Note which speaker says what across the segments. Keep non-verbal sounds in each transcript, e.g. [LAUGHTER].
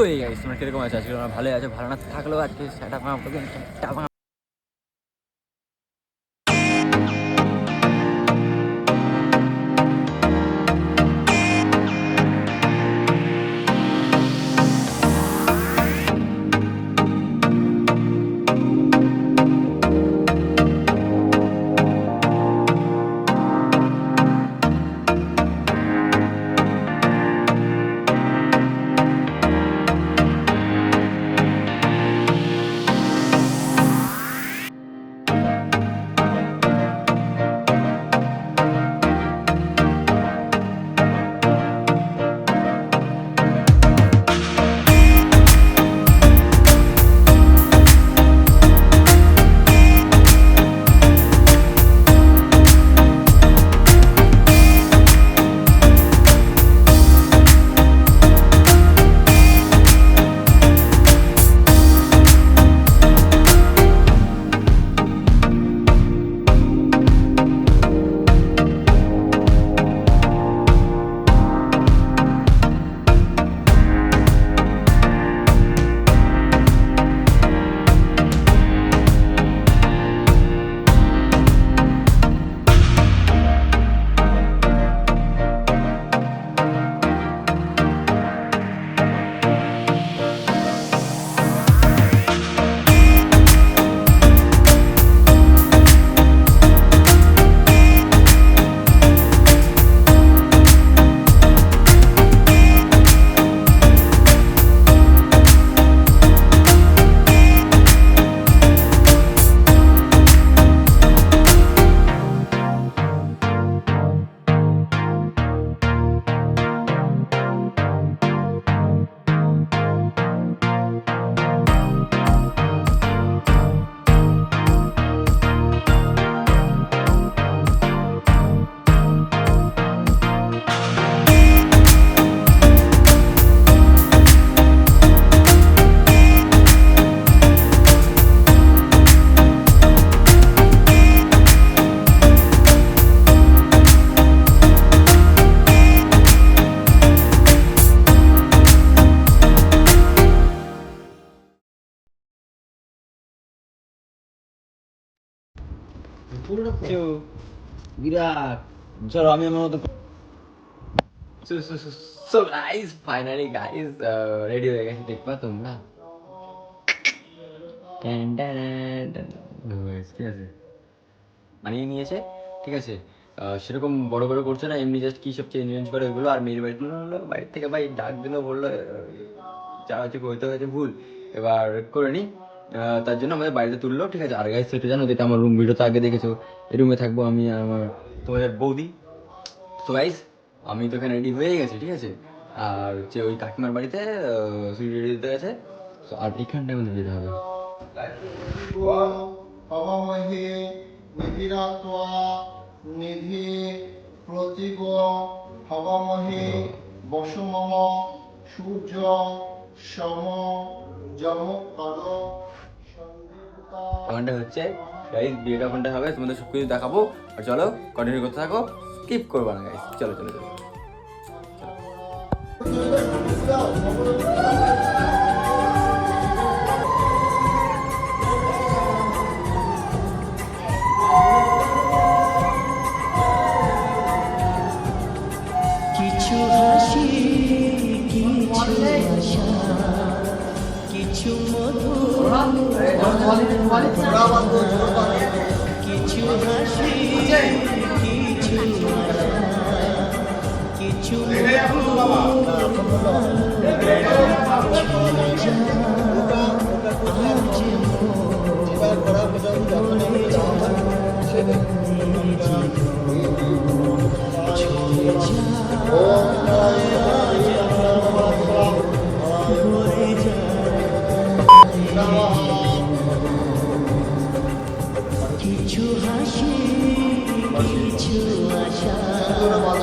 Speaker 1: হয়ে গাইস তোমরা কীরকম আছে? আজকে তোমরা ভালো আছে? ভালো না থাকলেও আজকে সেটা বিরাট চলো আমি আমার মতো so guys finally guys ready হয়ে গেছে দেখবা তোমরা? ঠিক আছে? মানিয়ে নিয়েছে ঠিক আছে? সেরকম বড় বড় করছে না এমনি জাস্ট কি সব চেঞ্জ চেঞ্জ করে ওইগুলো আর মেয়ের বাড়িতে বাড়ির থেকে ভাই ডাক দিল বলল যা হচ্ছে হইতে হয়েছে ভুল। এবার করে নি। আহ, তার জন্য আমাদের বাড়িতে তুললো। ঠিক আছে, আর গাইস সেটা জানো যেটা আমার রুম ভিডিও তো আগে দেখেছ। এই রুমে থাকব আমি আমার তোমাদের বৌদি। তো গাইস আমি তো এখানে রেডি হয়ে গেছি, ঠিক আছে? আর যে ওই কাকিমার বাড়িতে রেডি দিতে গেছে। আর এখানটায় আমাদের যেতে হবে।
Speaker 2: নিধি বসুমহ, সূর্য সম যম পদ
Speaker 1: ওখানটা হচ্ছে গাইস বিয়েটা ওখানটা হবে, তোমাদের সব কিছু দেখাবো। আর চলো কন্টিনিউ করতে থাকো স্কিপ করব না গাইস চলো চলো। চলো।
Speaker 3: কিছু হাসি কিছু কিছু কিছু আশা কিছু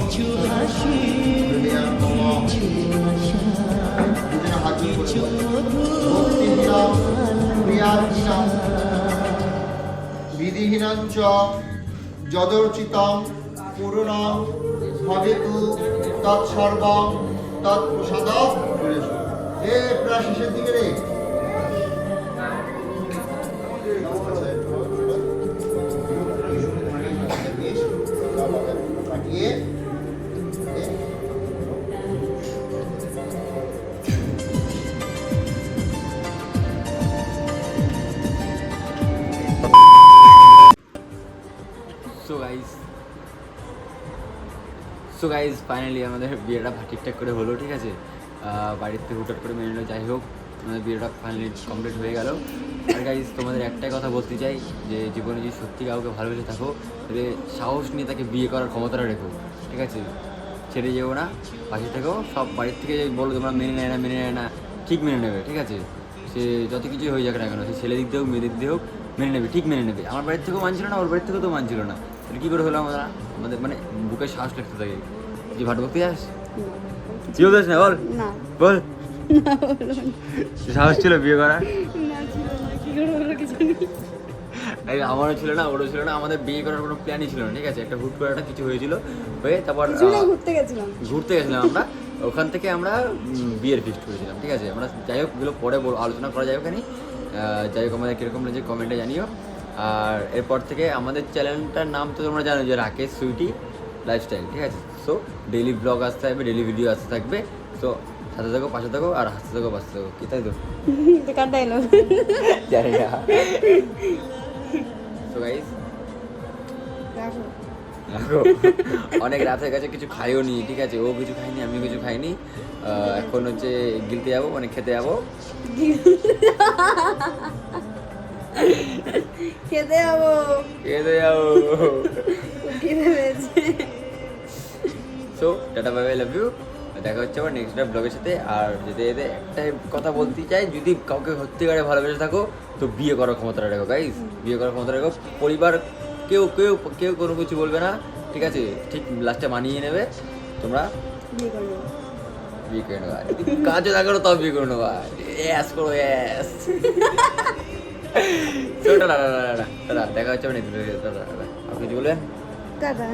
Speaker 3: কিছু হাসি কিছু আশা কিছু
Speaker 2: যদর্চিতম পূর্ণম ভবেতু তৎসর্বম তৎপ্রসাদম এ প্রায় শেষের দিকে রে।
Speaker 1: So guys so guys finally আমাদের বিয়েটা ঠিকঠাক করে হলো, ঠিক আছে? বাড়িতে হুটহাট করে মেনে নিলো, যাই হোক, আমাদের বিয়েটা ফাইনালি কমপ্লিট হয়ে গেল। আর গাইজ তোমাদের একটাই কথা বলতে চাই, যে জীবনে যদি সত্যি কাউকে ভালোবেসে থাকো, তাহলে সাহস নিয়ে তাকে বিয়ে করার ক্ষমতাটা রেখো, ঠিক আছে? ছেড়ে যেও না, পাশে থেকেও সব বাড়ির থেকে বলো তোমরা মেনে নেয় না, মেনে নেয় না, ঠিক মেনে নেবে, ঠিক আছে? সে যত কিছুই হয়ে যাক না কেন, সে ছেলে দিক দিয়ে হোক, মেয়ে দিক দিয়ে হোক, মেনে নেবে, ঠিক মেনে নেবে। আমার বাড়ির থেকেও মানছিল না, ওর বাড়ির থেকেও তো মানছিল না। তাহলে কী করে হলো আমরা? আমাদের মানে বুকে সাহস লাগতে থাকে। যে ভাট বকতে যাস? কি বলতে না বল। বল। সাহস ছিল বিয়ে করার? আমারও ছিল না ওরও ছিল না আমাদের বিয়ে করার কোনো প্ল্যানই ছিল না ঠিক আছে? একটা হুট করে একটা কিছু হয়েছিল হয়ে তারপর
Speaker 4: ঘুরতে গেছিলাম।
Speaker 1: ঘুরতে গেছিলাম আমরা। ওখান থেকে আমরা বিয়ের ফিক্সড করেছিলাম ঠিক আছে? আমরা যাই হোক এগুলো পরে আলোচনা করা যাবে ওখানে যাই হোক আমাদের কীরকম লাগছে কমেন্টে জানিও। আর এরপর থেকে আমাদের চ্যানেলটার নাম তো তোমরা জানো যে রাকেশ সুইটি লাইফস্টাইল ঠিক আছে? সো ডেইলি ব্লগ আসতে থাকবে ডেলি ভিডিও আসতে থাকবে। সো সাথে থাকো পাশে থাকো আর হাসতে থাকো পাশে থাকো। কি তাই তো? [LAUGHS] [LAUGHS] জানি না। সো গাইস অনেক রাত হয়ে গেছে কিছু খাইও নি ঠিক আছে? ও কিছু খাইনি আমি কিছু খাইনি। এখন হচ্ছে গিলতে যাব মানে খেতে যাব। [LAUGHS]
Speaker 4: খেতে যাব।
Speaker 1: খেতে যাব।
Speaker 4: খিদে পেয়েছে।
Speaker 1: So tata bye bye love you দেখা হচ্ছে আবার নেক্সট ব্লগের সাথে। আর যেতে যেতে একটাই কথা বলতে চাই যদি কাউকে সত্যিকারে ভালোবেসে থাকো তো বিয়ে করার ক্ষমতাটা রেখো গাইস বিয়ে করার ক্ষমতা রেখো। পরিবার কেউ কেউ কেউ কোনো কিছু বলবে না ঠিক আছে? ঠিক লাস্টে মানিয়ে নেবে। তোমরা
Speaker 4: বিয়ে
Speaker 1: করে নেবা কাজও না করো তাও বিয়ে করে নেবা অ্যাস করো অ্যাস টাটা টাটা দেখা হচ্ছে মানে টাটা আপনি বলবেন?
Speaker 4: টাটা